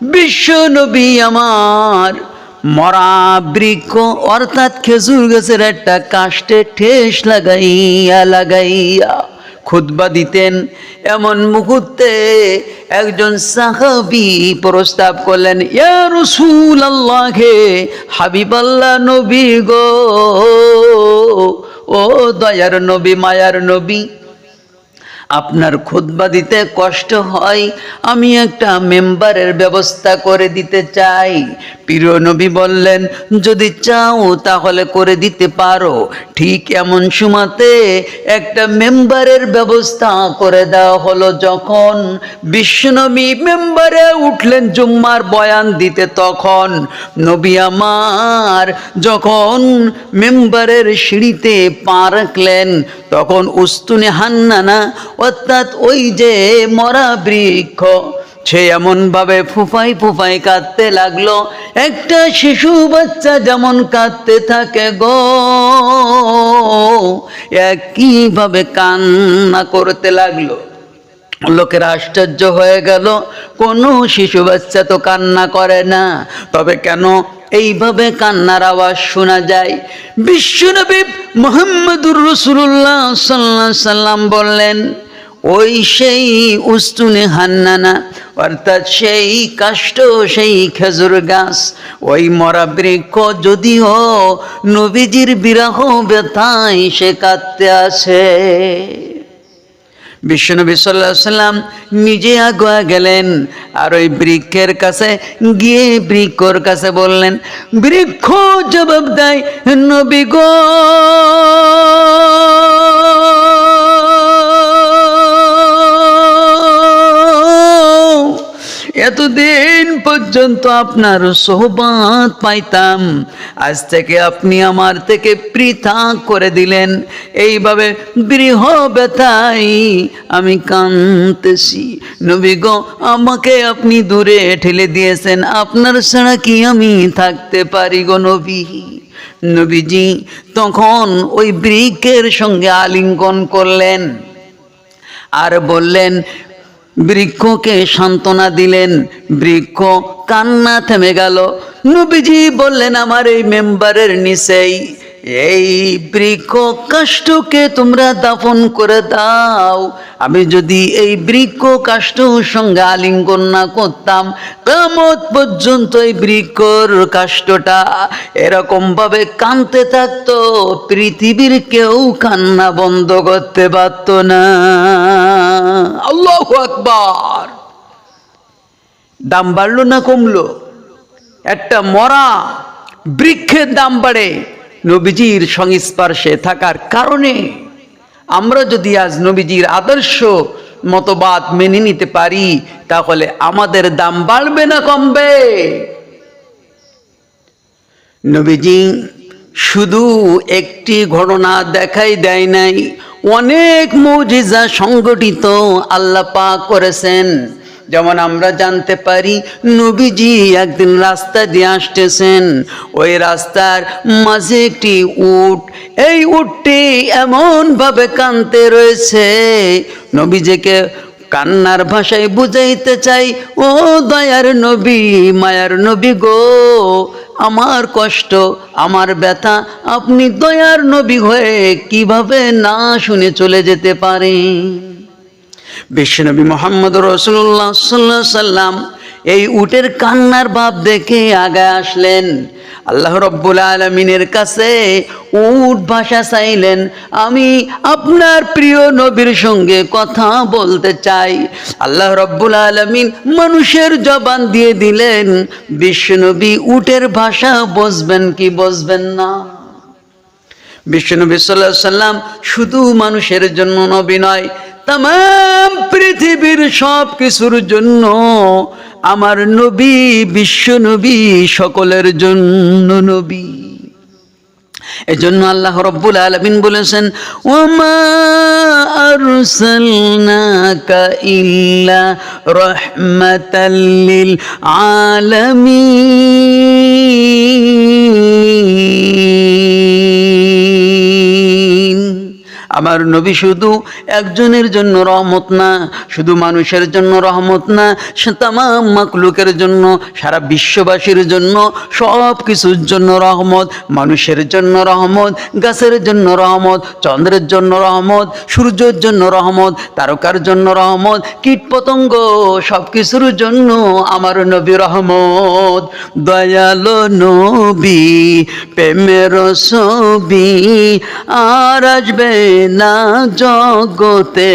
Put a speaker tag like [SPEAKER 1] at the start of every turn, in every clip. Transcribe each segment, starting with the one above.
[SPEAKER 1] বিশ্ব নবী আমার। মরা বৃক্ষ, অর্থাৎ খেজুর গাছের একটা কাষ্টে ঠেস লাগাইয়া লাগাইয়া খুতবা দিতেন। এমন মুহূর্তে একজন সাহাবি প্রস্তাব করলেন, ইয়া রসুল আল্লাহে হাবিব আল্লাহ নবী গো, ও দয়ার নবী, মায়ার নবী আপনার খুদবা দিতে কষ্ট হয়, আমি একটা মেম্বারের ব্যবস্থা করে দিতে চাই। প্রিয় নবী বললেন, যদি চাও তাহলে করে দিতে পারো। ঠিক এমন সময়তে একটা মেম্বারের ব্যবস্থা করে দেওয়া হলো যখন বিশ্বনবী মেম্বারে উঠলেন জুম্মার বয়ান দিতে তখন। নবী আমার যখন মেম্বারের সিঁড়িতে পা রাখলেন, তখন উস্তুনে হান্নানা অর্থাৎ ওই যে মরা বৃক্ষ, সে এমনভাবে ফুফাই ফুফাই কাঁদতে লাগল। একটা শিশু বাচ্চা যেমন কাঁদতে থাকে গো, একইভাবে কান্না করতে লাগল। লোকের আশ্চর্য হয়ে গেল, কোনো শিশু বাচ্চা তো কান্না করে না। তবে কেন এইভাবে কান্নার আওয়াজ শোনা যায়? বিশ্বনবী মোহাম্মদুর রসুল্লাহ সাল্লাহ সাল্লাম বললেন ওই সেই উস্তুনে হান্নানা, অর্থাৎ সেই কাষ্ট, সেই খেজুর গাছ। ওই মরা বৃক্ষ যদিও নবীজির বিরাহ ব্যথায় সে কাঁদতে আছে। বিশ্বনবী সাল্লাহ সাল্লাম নিজে আগুয়া গেলেন আর ওই বৃক্ষের কাছে গিয়ে বৃক্ষর কাছে বললেন, বৃক্ষ জবাব দেয় নবী গো। এতদিন পর্যন্ত আপনার সোহবাত পাইতাম। আজ থেকে আপনি আমার থেকে পৃথক করে দিলেন। এইভাবে বৃহ ব্যথাই আমি কাঁদতেছি। নবী গো, আমাকে আপনি দূরে ঠেলে দিয়েছেন। আপনার ছাড়া কি আমি থাকতে পারি গো নবী? নবীজি তখন ওই বৃক্ষের সঙ্গে আলিঙ্গন করলেন আর বললেন বৃক্ষকে সান্ত্বনা দিলেন। বৃক্ষ কান্না থেমে গেল। নবীজি বললেন আমার এই মেম্বারের নিচেই। এই বৃক্ষ কাষ্টকে তোমরা দাফন করে দাও। আমি যদি এই বৃক্ষ কাষ্টর সঙ্গে আলিঙ্গন না করতাম, কামত পর্যন্ত এই বৃক্ষর কাষ্টটা এরকম ভাবে কানতে থাকতো। পৃথিবীর কেউ কান্না বন্ধ করতে পারত না। আল্লাহ আকবার। দাম বাড়লো না কমলো? একটা মরা বৃক্ষের দাম বাড়ে। নবীজির সংস্পর্শে থাকার কারণে আমরা যদি আজ নবীজির আদর্শ মতবাদ মেনে নিতে পারি, তাহলে আমাদের দাম বাড়বে না কমবে? নবীজি শুধু একটি ঘটনা দেখাই দেয় নাই, অনেক মৌজিজা সংগঠিত আল্লাপা করেছেন। যেমন আমরা জানতে পারি, নবীজি একদিন রাস্তা দিয়ে আসতেছেন। ওই রাস্তার মাঝে একটি উট, এই উটটি এমনভাবে কানতে রয়েছে। নবীজিকে কান্নার ভাষায় বুঝাইতে চাই, ও দয়ার নবী, মায়ার নবী গো, আমার কষ্ট, আমার ব্যথা, আপনি দয়ার নবী হয়ে কীভাবে না শুনে চলে যেতে পারেন? বিশ্বনবী মোহাম্মদ রসুল্লাহ সাল্লাহ সাল্লাম এই উটের কান্নার ভাব দেখে আগে আসলেন। আল্লাহ রব্বুল আলমিনের কাছে উট ভাষা চাইলেন, আমি আপনার প্রিয় নবীর সঙ্গে কথা বলতে চাই। আল্লাহ রব্বুল আলমিন মানুষের জবান দিয়ে দিলেন, বিশ্বনবী উটের ভাষা বসবেন কি বসবেন না? বিশ্বনবী সাল্লাহ সাল্লাম শুধু মানুষের জন্য নবী নয় তাম পৃথিবীর সব কিছুর জন্য, আমার নবী, বিশ্ব নবী, সকলের জন্য নবী। এজন্য আল্লাহ রব্বুল আলমিন বলেছেন, ওমা আরসালনাকা ইল্লা রাহমাতাল লিল আলামিন। আমার নবী শুধু একজনের জন্য রহমত না, শুধু মানুষের জন্য রহমত না, সে তামাম মাকলুকের জন্য, সারা বিশ্ববাসীর জন্য সব কিছুর জন্য রহমত, মানুষের জন্য রহমত, গাছের জন্য রহমত, চন্দ্রের জন্য রহমত, সূর্যের জন্য রহমত, তারকার জন্য রহমত কীট পতঙ্গ সব কিছুর জন্য আমার নবী রহমত। দয়ালো নবী, প্রেমের ছবি, আর আসবে না জগতে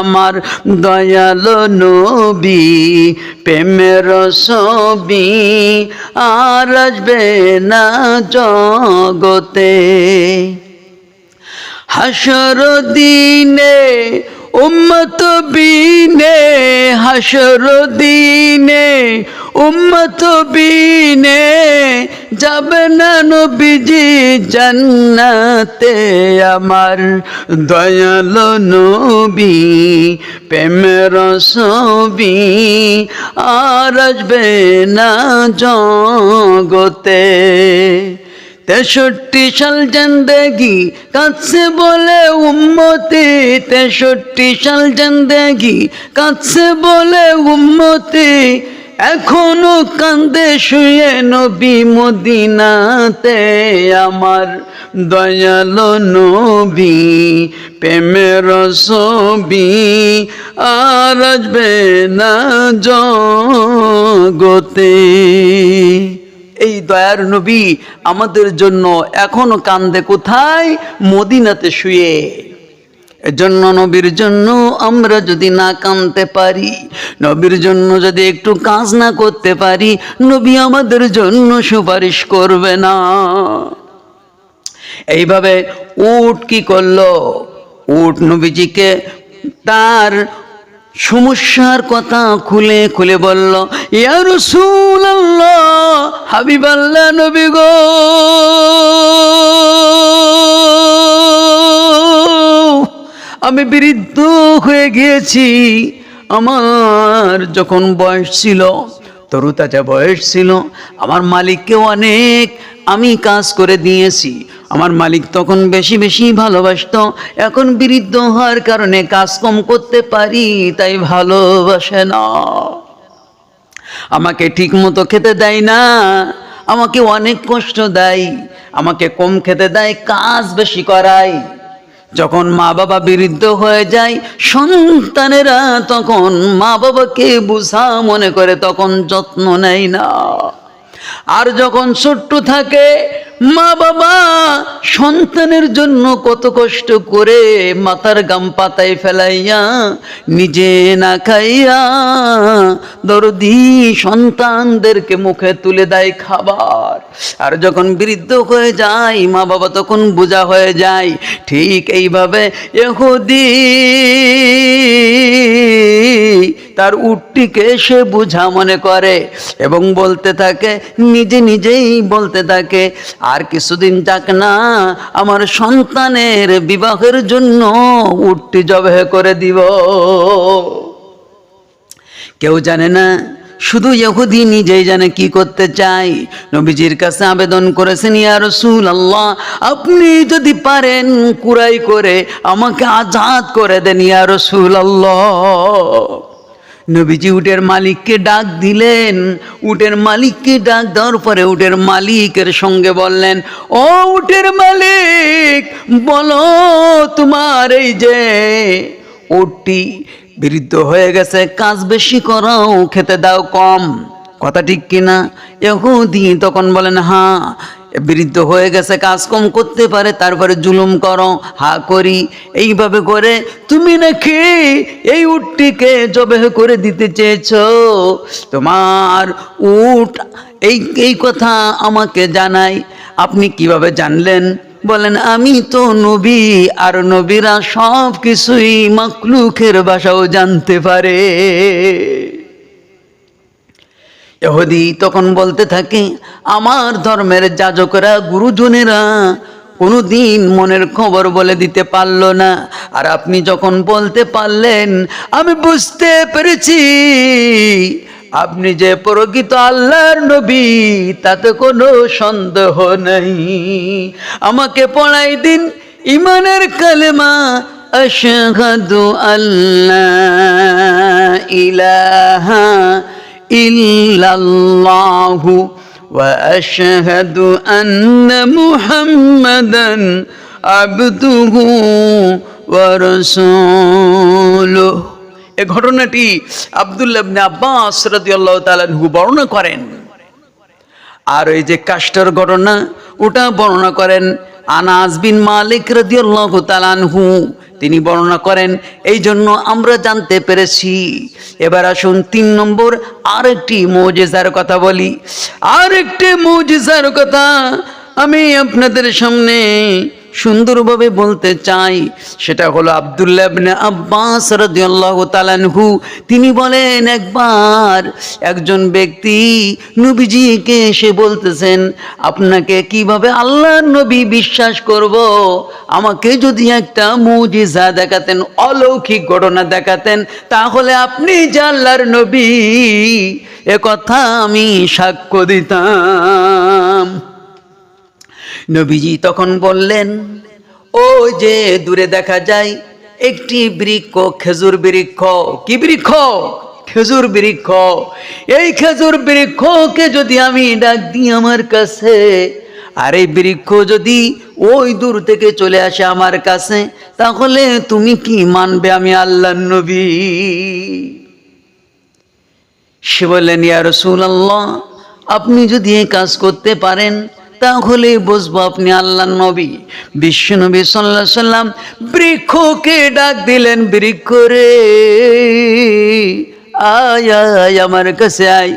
[SPEAKER 1] আমার দয়ালো নবী, প্রেমের ছবি আর আসবে না জগতে। হাসর দিনে, উম্মত বিনে, হাসর দিনে উম্মত বিনে যাবে না নবীজি জান্নাতে আমার দয়াল নবী প্রেমের ছবি আর আসবে না জগতে। তেষট্টি সাল জন্দেগি কাছে বলে উম্মতি। তেষট্টি সাল জন্দেগি কাছে বলে উম্মতি। এখনও কান্দে শুয়ে নবী মদিনাতে আমার দয়াল নবী, প্রেমের ছবি আর আসবে না জগতে। এই দয়ার নবী আমাদের জন্য এখনও কান্দে কোথায়? মদিনাতে শুয়ে। এজন্য নবীর জন্য আমরা যদি না কানতে পারি, নবীর জন্য যদি একটু কাজ না করতে পারি, নবী আমাদের জন্য সুপারিশ করবে না। এইভাবে উট কি করল? উট নবীজিকে তার সমস্যার কথা খুলে খুলে বলল, ইয়া রাসূলুল্লাহ, হাবিবাল্লাহ নবী গো। আমি বৃদ্ধ হয়ে গিয়েছি। আমার যখন বয়স ছিল, তরুতাজা বয়স ছিল, আমার মালিককে অনেক আমি কাজ করে দিয়েছি। আমার মালিক তখন বেশি বেশি ভালোবাসত। এখন বৃদ্ধ হওয়ার কারণে কাজ কম করতে পারি, তাই ভালোবাসে না। আমাকে ঠিক মতো খেতে দেয় না, আমাকে অনেক কষ্ট দেয়, আমাকে কম খেতে দেয়, কাজ বেশি করায়। যখন মা বাবা বিরুদ্ধ হয়ে যায়, সন্তানেরা তখন মা বাবাকে বুঝা মনে করে, তখন যত্ন নেয় না। আর যখন ছোট্ট থাকে মা বাবা, সন্তানের জন্য কত কষ্ট করে মাথার গাম পাতায় ফেলাইয়া, নিজে না খাইয়া দরদি সন্তানদেরকে মুখে তুলে দেয় খাবার। আর যখন বৃদ্ধ হয়ে যায়, মা বাবা তখন বোঝা হয়ে যায়, ঠিক এইভাবে এহুদি তার উটটিকে সে বোঝা মনে করে এবং বলতে থাকে, নিজে নিজেই বলতে থাকে আর কিছুদিন যাক না, আমার সন্তানের বিবাহের জন্য উটটি জবে করে দিব। কেউ জানে না, শুধু ইহুদি নিজেই জানে কি করতে চাই নবীজির কাছে আবেদন করেছেন, ইয়া রসুল আল্লাহ আপনি যদি পারেন কুরাই করে আমাকে আজাদ করে দেন, ইয়া রসুল আল্লাহ নবীজি উটের মালিককে ডাক দিলেন। উটের মালিককে ডাক দেওয়ার পরে উটের মালিকের সঙ্গে বললেন, ও উটের মালিক, বলো তোমার এই যে উটটি বৃদ্ধ হয়ে গেছে, কাজ বেশি করাও খেতে দাও কম। কথা ঠিক কিনা? এহুদি তখন বলেন হ্যাঁ বৃদ্ধ হয়ে গেছে, কাজ কম করতে পারে, তারপরে জুলুম করো, হা করি, এইভাবে করে তুমি নাকি এই উটটিকে জবে করে দিতে চেয়েছ? তোমার উট, এই এই কথা আমাকে জানাই, আপনি কীভাবে জানলেন? বলেন, আমি তো নবী, আর নবীরা সব কিছুই মাকলুকের ভাষাও জানতে পারে। এহুদি তখন বলতে থাকে, আমার ধর্মের যাজকরা, গুরুজনেরা কোনো দিন মনের খবর বলে দিতে পারল না। আর আপনি যখন বলতে পারলেন, আমি বুঝতে পেরেছি, আপনি যে প্রকৃত আল্লাহর নবী, তাতে কোনো সন্দেহ নেই। আমাকে পড়াই দিন, ইমানের কালেমা, আশহাদু আল্লাহ ইলাহা ইল্লাল্লাহু الله وأشهد أن محمدا عبده ورسوله এ ঘটনাটি আবদুল্লাবনে আব্বাস রাদিয়াল্লাহু তাআলা বর্ণনা করেন। আর ওই যে কাষ্টের ঘটনা, ওটা বর্ণনা করেন আনাস বিন মালিক রাহু তিনি বর্ণনা করেন এই জন্য আমরা জানতে পেরেছি। এবার আসুন তিন নম্বর, আরেকটি মৌজেজার কথা বলি। আর একটি মৌজেজার কথা আমি আপনাদের সামনে সুন্দরভাবে বলতে চাই, সেটা হলো আব্দুল্লাহ আব্বাস রাদিয়াল্লাহু তাআলাহু তিনি বলেন, একবার একজন ব্যক্তি নবীজিকে এসে বলতেছেন, আপনাকে কীভাবে আল্লাহর নবী বিশ্বাস করব? আমাকে যদি একটা মুজিজা দেখাতেন, অলৌকিক ঘটনা দেখাতেন, তাহলে আপনি যে আল্লাহর নবী, এ কথা আমি সাক্ষ্য দিতাম নবীজি তখন বললেন, ও যে দূরে দেখা যায়, একটি বৃক্ষ খেজুর বৃক্ষ। কি বৃক্ষ? খেজুর বৃক্ষ। এই খেজুর বৃক্ষকে যদি আমি ডাক দিই আমার কাছে, আর এই বৃক্ষ যদি ওই দূর থেকে চলে আসে আমার কাছে, তাহলে তুমি কি মানবে আমি আল্লাহ নবী? সে বললেন, ইয়া রসুল্লাহ আপনি যদি এই কাজ করতে পারেন তাহলে বুঝব আপনি আল্লাহ নবী। বিশ্ব নবী সাল্লাহ সাল্লাম বৃক্ষকে ডাক দিলেন, বৃক্ষ রে, আয় আয় আমার কাছে আয়।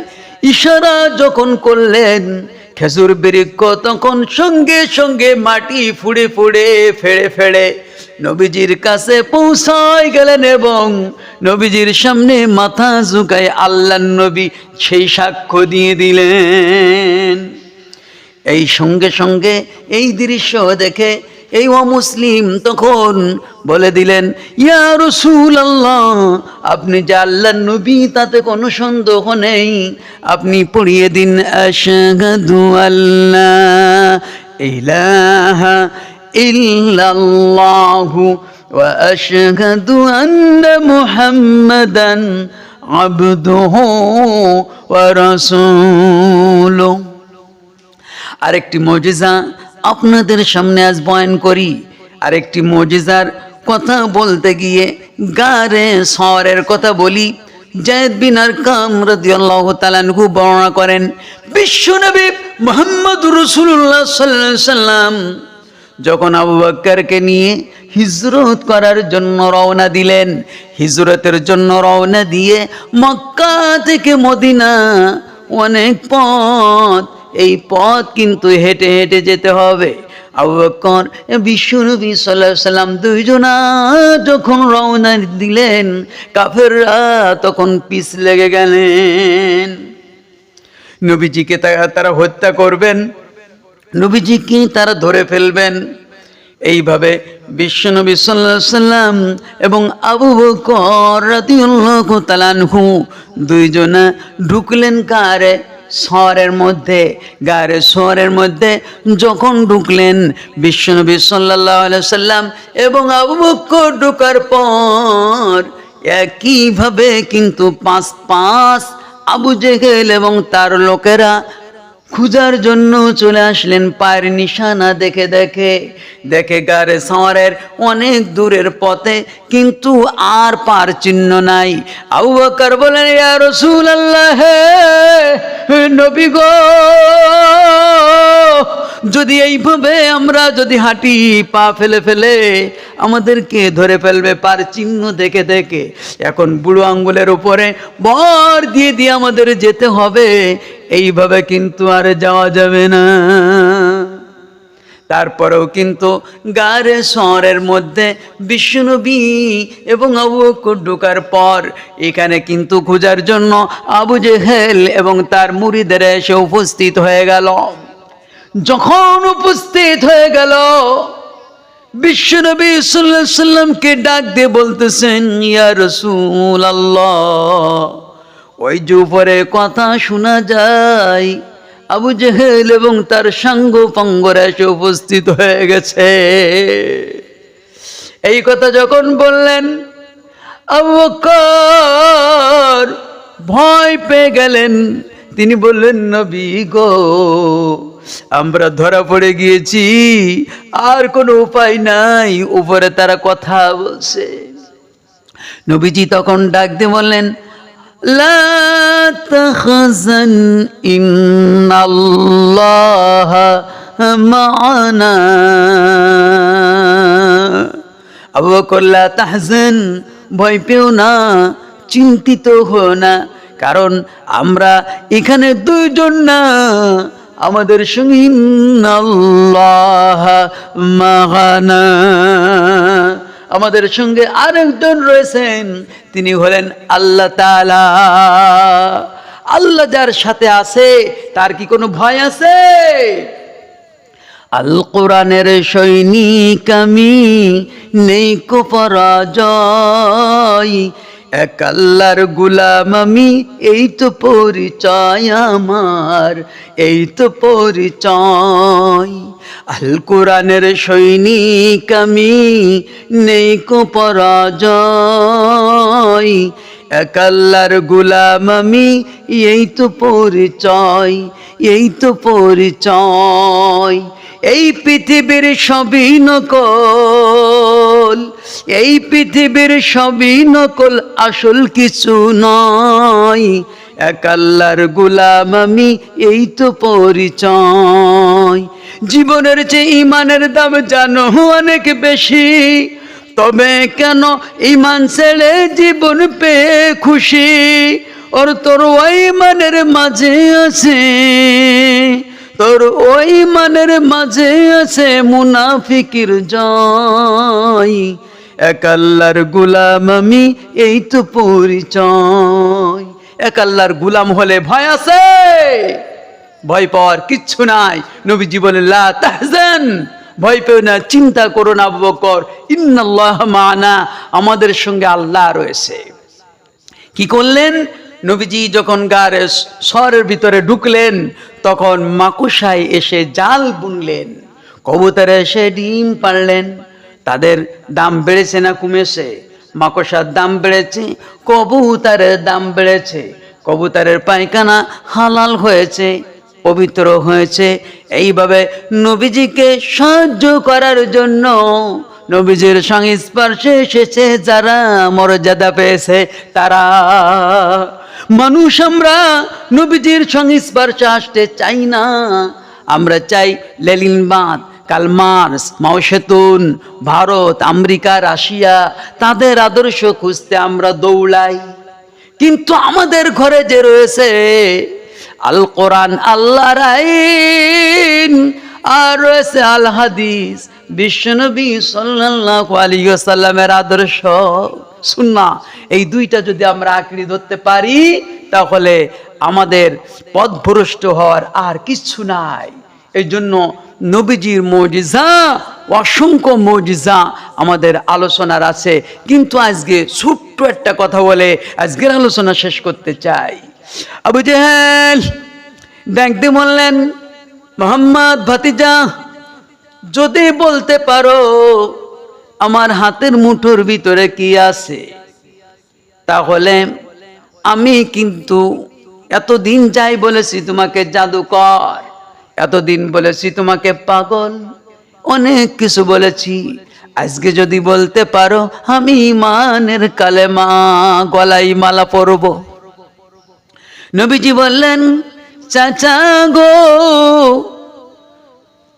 [SPEAKER 1] ইশারা যখন করলেন, খেজুর বৃক্ষ তখন সঙ্গে সঙ্গে মাটি ফুড়ে ফুড়ে ফেড়ে ফেড়ে নবীজির কাছে পৌঁছায় গেলেন এবং নবীজির সামনে মাথা ঝুঁকায় আল্লাহ নবী সেই সাক্ষ্য দিয়ে দিলেন। এই সঙ্গে সঙ্গে এই দৃশ্য দেখে এই অমুসলিম তখন বলে দিলেন, ইয়া রসুল আল্লাহ আপনি যে আল্লাহ নবী, তাতে কোনো সন্দেহ নেই। আপনি পড়িয়ে দিন, আশহাদু আল্লাহ ইলাহা ইল্লাল্লাহু ওয়া আশহাদু আন্না মুহাম্মাদান আবদুহু ওয়া আরেকটি মজিজা আপনাদের সামনে আজ বয়ন করি। আরেকটি মজিজার কথা বলতে গিয়ে গারে সরের কথা বলি। জায়দ বিন আরকাম রাদিয়াল্লাহু তাআলা বর্ণনা করেন বিশ্বনবী মুহাম্মদ রাসূলুল্লাহ সাল্লাল্লাহু সাল্লাম যখন আবু বক্করকে নিয়ে হিজরত করার জন্য রওনা দিলেন, হিজরতের জন্য রওনা দিয়ে মক্কা থেকে মদিনা অনেক পথ এই পথ কিন্তু হেঁটে হেঁটে যেতে হবে। আবু বকর বিশ্বনবী সাল্লাহ সাল্লাম দুইজনা যখন রওনা দিলেন, কাফেররা তখন পিস লেগে গেলেন। নবীজিকে তারা হত্যা করবেন, নবীজিকে তারা ধরে ফেলবেন। এইভাবে বিশ্বনবী আলাইহি সাল্লাম এবং আবু বকর রাদিয়াল্লাহু তাআলা আনহু দুইজনা ঢুকলেন কারে? শহরের মধ্যে, গায়ের শহরের মধ্যে যখন ঢুকলেন বিশ্বনবী আলাইহি সাল্লাম এবং আবু বকর ঢোকার পর একইভাবে কিন্তু পাঁচ পাঁচ আবু জেহেল এবং তার লোকেরা খুঁজার জন্য চলে আসলেন, পায়ের নিশানা দেখে দেখে। দেখে গারে সাঁওয়ারের অনেক দূরের পথে, কিন্তু আর পার চিহ্ন নাই। আবু বকর বলেন রসুল আল্লাহ নবী গো, যদি এইভাবে আমরা যদি হাঁটি, পা ফেলে ফেলে, আমাদেরকে ধরে ফেলবে পার চিহ্ন দেখে দেখে। এখন বুড়ো আঙ্গুলের উপরে বর দিয়ে দিয়ে আমাদের যেতে হবে। এইভাবে কিন্তু আর যাওয়া যাবে না। তারপরেও কিন্তু গারে শহরের মধ্যে বিষ্ণুনবী এবং আবু ঢোকার পর এখানে কিন্তু খোঁজার জন্য আবু জেহেল এবং তার মুড়িদের এসে উপস্থিত হয়ে গেল। যখন উপস্থিত হয়ে গেল বিশ্বনবী সাল্লাহ সাল্লামকে ডাক দিয়ে বলতেছেন, ইয়া রসুল আল্লাহ ওই উপরে কথা শোনা যায়। আবু জেহেল এবং তার সাঙ্গ পঙ্গরা এসে উপস্থিত হয়ে গেছে। এই কথা যখন বললেন, আবু ভয় পেয়ে গেলেন। তিনি বললেন, নবী গো, আমরা ধরা পড়ে গিয়েছি, আর কোনো উপায় নাই। উপরে তারা কথা বলছে। নবীজি তখন ডাকতে দিয়ে বললেন লা তাহজান ইন্নাল্লাহ মা'ানা আবু বকর, লা তাহজান, ভয় পেও না, চিন্তিত হো না, কারণ আমরা এখানে দুইজন না, আমাদের সঙ্গে ইন্নাল্লাহ মা'ানা আমাদের সঙ্গে আরেকজন রয়েছেন। তিনি হলেন আল্লাহ তাআলা। আল্লাহ যার সাথে আছে, তার কি কোনো ভয় আছে? আল কোরআনের সৈনিক আমি, নেই কো পরাজয় এক আল্লাহর গুলাম আমি, এই তো পরিচয় আমার, এই তো পরিচয়। আল কোরআনের সৈনিক আমি, নেই কো পরাজয়। এক আল্লাহর গুলাম আমি, এই তো পরিচয়, এই তো পরিচয়। এই পৃথিবীর সবই নকল এই পৃথিবীর সবই নকল, আসল কিছু নয়। এক আল্লাহর গুলাম আমি, এই তো পরিচয়। জীবনের যে ইমানের দাম জানো অনেক বেশি। তবে কেন ইমান ছেড়ে জীবন পেয়ে খুশি? ওর তোর ওই মানের মাঝে আছে। তোর ওই মানের মাঝে আছে মুনাফিকির জয়। এক আল্লাহর গুলাম আমি, এই তো পরিচয়। এক আল্লাহর গুলাম হলে ভয় আছে। ভয় পাওয়ার কিচ্ছু নাই। নবীজি বলে লা তাহজান। ভয় পেও না, চিন্তা করো না বকর। ইন্নাল্লাহ মানা। আমাদের সঙ্গে আল্লাহ রয়েছে। কি করলেন? নবীজি যখন গার শহরের ভিতরে ঢুকলেন, তখন মাকুসাই এসে জাল বুনলেন। কবুতরে এসে ডিম পারলেন তাদের দাম বেড়েছে না কমেছে? মাকসার দাম বেড়েছে, কবুতরের দাম বেড়েছে। কবুতারের পায়খানা হালাল হয়েছে, পবিত্র হয়েছে। এইভাবে নবীজিকে সাহায্য করার জন্য নবীজির সংস্পর্শে এসেছে যারা মর্যাদা পেয়েছে, তারা। মানুষ আমরা নবীজির সংস্পর্শে আসতে চাই না। আমরা চাই লেলিন বাঁধ Karl Marx Mao Zedong, Bharat, America, Russia, তাদের আদর্শ খুঁজতে আমরা দৌড়াই। কিন্তু আমাদের ঘরে যে রয়েছে আল কোরআন আল্লাহ রাইন আর রয়েছে আল হাদিস, বিশ্বনবী সাল্লাল্লাহু আলাইহি ওয়াসাল্লামের আদর্শ সুন্না এই দুইটা যদি আমরা আঁকড়ি ধরতে পারি, তাহলে আমাদের পথভ্রষ্ট হওয়ার আর কিচ্ছু নাই। এই জন্য নবীজির মজিজা, অসংখ্য মজিজা আমাদের আলোচনার আছে। কিন্তু আজকে ছোট্ট একটা কথা বলে আজকের আলোচনা শেষ করতে চাই। আবু জেহেল দেখতে বললেন, মোহাম্মদ ভাতিজা, যদি বলতে পারো, আমার হাতের মুঠোর ভিতরে কি আছে? তাহলে আমি কিন্তু এতদিন যাই বলেছি তোমাকে জাদুকর। এতদিন বলেছি তোমাকে পাগল, অনেক কিছু বলেছি। আজকে যদি বলতে পারো, আমি ইমানের কালেমা গলাই মালা পরব। নবীজি বললেন, চাচা গো,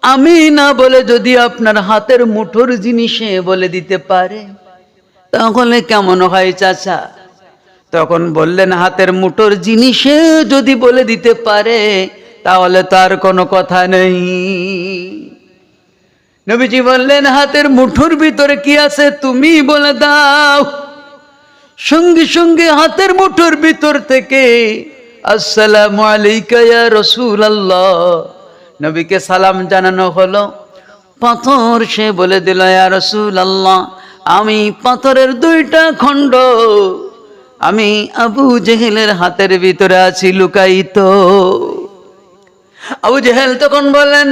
[SPEAKER 1] আমি না বলে যদি আপনার হাতের মুঠোর জিনিসে বলে দিতে পারে, তাহলে কেমন হয় চাচা? তখন বললেন, হাতের মুঠোর জিনিসে যদি বলে দিতে পারে তাহলে তার কোনো কথা নেই। নবীজি বললেন, হাতের মুঠোর ভিতরে কি আছে তুমি বলে দাও। সঙ্গে সঙ্গে হাতের মুঠোর ভিতর থেকে, আসসালামু আলাইকা ইয়া রাসূলুল্লাহ। নবীকে সালাম জানানো হলো। পাথর সে বলে দিল, ইয়া রাসূলুল্লাহ, আমি পাথরের দুইটা খণ্ড, আমি আবু জেহেলের হাতের ভিতরে আছি লুকাইত আবু জেহেল তখন বলেন,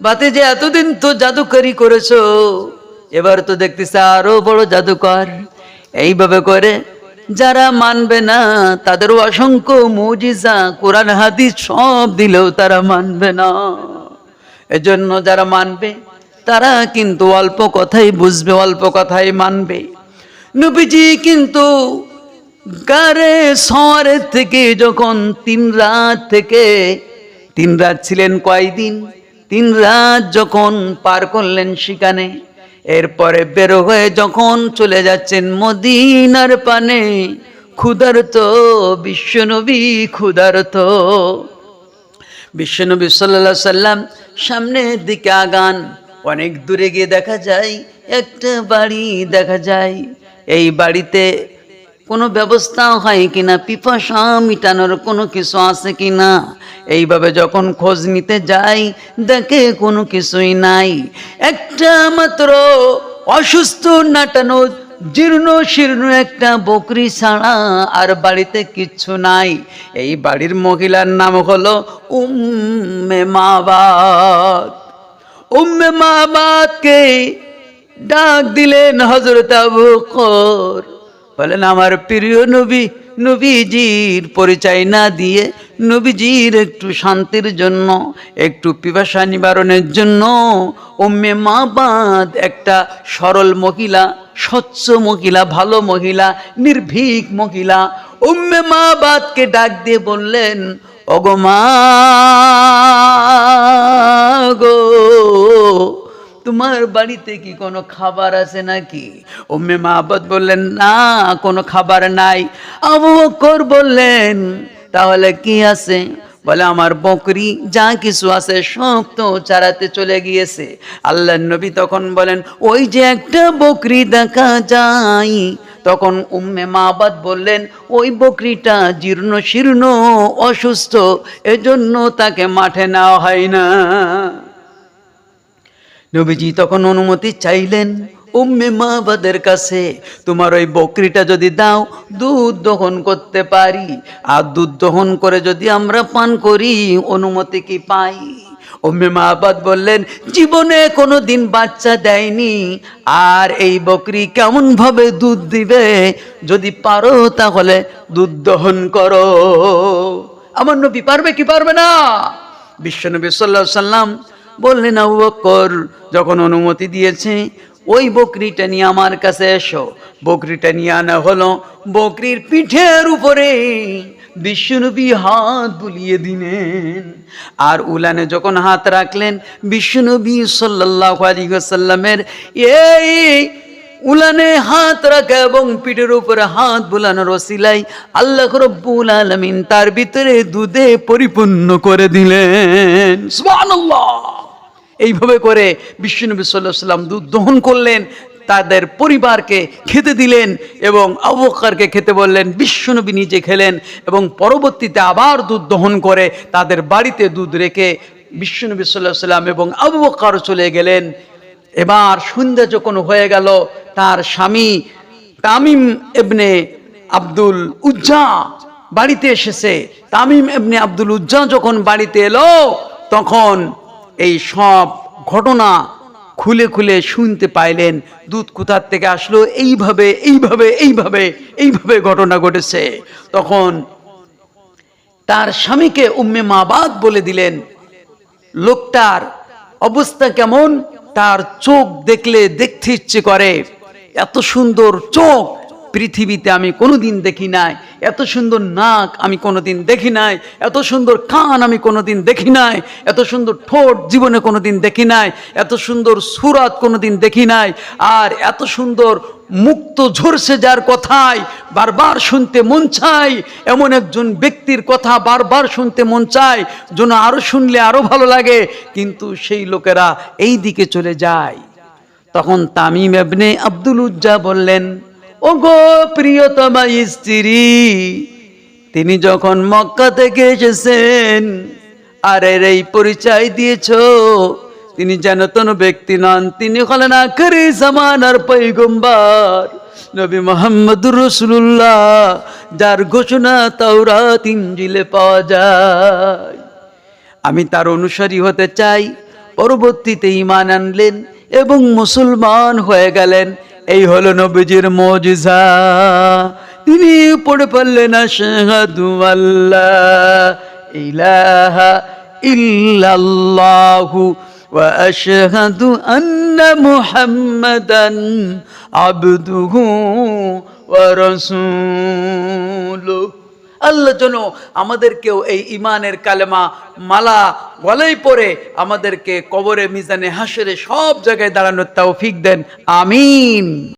[SPEAKER 1] বাতি যে এতদিন তো জাদুকারি করেছ, এবার তো দেখতেছে আরও বড় জাদুকর। এইভাবে করে যারা মানবে না, তাদের অসংখ্য মুজিজা, কোরআন, হাদিস সব দিলেও তারা মানবে না। এজন্য যারা মানবে, তারা কিন্তু অল্প কথাই বুঝবে, অল্প কথাই মানবে। নবীজি কিন্তু গারে শহরের থেকে যখন তিন রাত থেকে তিন রাত ছিলেন কয়দিন? তিন রাত যখন পার করলেন সেখানে, এরপরে বেরো হয়ে যখন চলে যাচ্ছেন মদিনার পানে, ক্ষুধার্ত বিশ্বনবী ক্ষুধার্ত বিশ্বনবী সাল্লা সাল্লাম সামনের দিকে আগান, অনেক দূরে গিয়ে দেখা যায়, একটা বাড়ি দেখা যায়। এই বাড়িতে কোনো ব্যবস্থা হয় কিনা, পিপাসা মিটানোর কোনো কিছু আছে কিনা? এইভাবে যখন খোঁজ নিতে যাই, দেখে কোনো কিছুই নাই। একটা মাত্র অসুস্থ, নাটানো, জীর্ণ, শীর্ণ একটা বকরি ছাড়া আর বাড়িতে কিচ্ছু নাই। এই বাড়ির মহিলার নাম হলো উম্মে মাবাদ। উম্মে মাবাদকে ডাক দিলেন হজরত আবু বকর। বলেন, আমার প্রিয় নবী, নবীজির পরিচয় না দিয়ে নবীজির একটু শান্তির জন্য, একটু পিপাসা নিবারণের জন্য ওম্মে মাবাদ একটা সরল মহিলা, স্বচ্ছ মহিলা, ভালো মহিলা, নির্ভীক মহিলা, উম্মে মাবাদকে ডাক দিয়ে বললেন, ওগো মা গো তোমার বাড়িতে কি কোনো খাবার আছে নাকি? ওম্মে মাহবত বললেন, না, কোনো খাবার নাই। আবু বকর বললেন, তাহলে কি আছে? বলে, আমার বকরি যা কিছু আছে সব তো চারাতে চলে গিয়েছে। আল্লাহ নবী তখন বলেন, ওই যে একটা বকরি দেখা যায়। তখন উম্মে মাবাদ বললেন, ওই বকরিটা জীর্ণ শীর্ণ অসুস্থ, এজন্য তাকে মাঠে নেওয়া হয় না। নবীজি তখন অনুমতি চাইলেন, উম্মে মাবাদের কাছে তোমার ওই বকরিটা যদি দাও, দুধ দহন করতে পারি। আর দুধ দহন করে যদি আমরা পান করি, অনুমতি কি পাই? উম্মে মাহবাদ বললেন, জীবনে কোনো দিন বাচ্চা দেয়নি। আর এই বকরি কেমন ভাবে দুধ দিবে? যদি পারো তাহলে দুধ দহন করো। আমার নবী পারবে কি পারবে না? বিশ্বনবী সাল্লাহ সাল্লাম বললেন, আবু যখন অনুমতি দিয়েছে, ওই বকরিটা নিয়ে আমার কাছে এসো। বকরিটা নিয়ে আনা হলো বকরির পিঠের উপরে। বিশ্বনবী হাত বুলিয়ে দিলেন। আর উলানে যখন হাত রাখলেন, বিশ্বনবী সাল্লাহ আলী সাল্লামের এই উলানে হাত রাখা এবং পিঠের উপরে হাত বুলানোর ওসিলাই আল্লাহ রব্বুল আলমিন তার ভিতরে দুধে পরিপূর্ণ করে দিলেন। সুবহানাল্লাহ। এইভাবে করে বিশ্বনবী সাল্লাহ সাল্লাম দুধ দহন করলেন, তাদের পরিবারকে খেতে দিলেন এবং আবুকারকে খেতে বললেন বিশ্বনবী নিজে খেলেন এবং পরবর্তীতে আবার দুধ দহন করে তাদের বাড়িতে দুধ রেখে বিশ্বনবী সাল্লাহ সাল্লাম এবং আবু চলে গেলেন। এবার সন্ধ্যা যখন হয়ে গেল, তার স্বামী তামিম এবনে আব্দুল উজ্জা বাড়িতে এসেছে। তামিম এবনে আব্দুল উজ্জা যখন বাড়িতে এলো, তখন এই সব ঘটনা খুলে খুলে শুনতে পাইলেন দুধ কোথার থেকে আসলো? এইভাবে এইভাবে এইভাবে এইভাবে ঘটনা ঘটেছে। তখন তার স্বামীকে উম্মে মাবাদ বলে দিলেন, লোকটার অবস্থা কেমন? তার চোখ দেখলে দেখতে ইচ্ছে করে। এত সুন্দর চোখ পৃথিবীতে আমি কোনোদিন দেখি নাই। এত সুন্দর নাক আমি কোনোদিন দেখি নাই। এত সুন্দর কান আমি কোনোদিন দেখি নাই। এত সুন্দর ঠোঁট জীবনে কোনোদিন দেখি নাই। এত সুন্দর সুরাত কোনোদিন দেখি নাই। আর এত সুন্দর মুক্ত ঝরছে যার কথায় বারবার শুনতে মন চাই। এমন একজন ব্যক্তির কথা বারবার শুনতে মন চায় যেন আরও শুনলে আরও ভালো লাগে। কিন্তু সেই লোকেরা এই দিকে চলে যায়। তখন তামিম এবনে আব্দুল উজ্জা বললেন ও প্রিয়তমা স্ত্রী, তিনি যখন মক্কা থেকে এসেছেন আর এর এই পরিচয় দিয়েছ, তিনি যেন তনু ব্যক্তি নন, তিনি হলেন আখরি জামানার পৈগম্বার, নবী মোহাম্মদুর রসুল্লাহ যার ঘোষণা তাওরা তিনজিলে পাওয়া যায়। আমি তার অনুসারী হতে চাই, পরবর্তীতে ইমান আনলেন এবং মুসলমান হয়ে গেলেন এই হলো নবীজির মজিজা। তিনি পড়ে পারলেন আশহাদু আল্লাহ ইলাহা ইল্লাল্লাহু ওয়া আশহাদু আন্না মুহাম্মাদান আবদুহু আল্লাহ যেন আমাদেরকেও এই ইমানের কালেমা, মালা গলাই পরে আমাদেরকে কবরে, মিজানে হাসেরে সব জায়গায় দাঁড়ানোর তাও ফিক দেন। আমিন।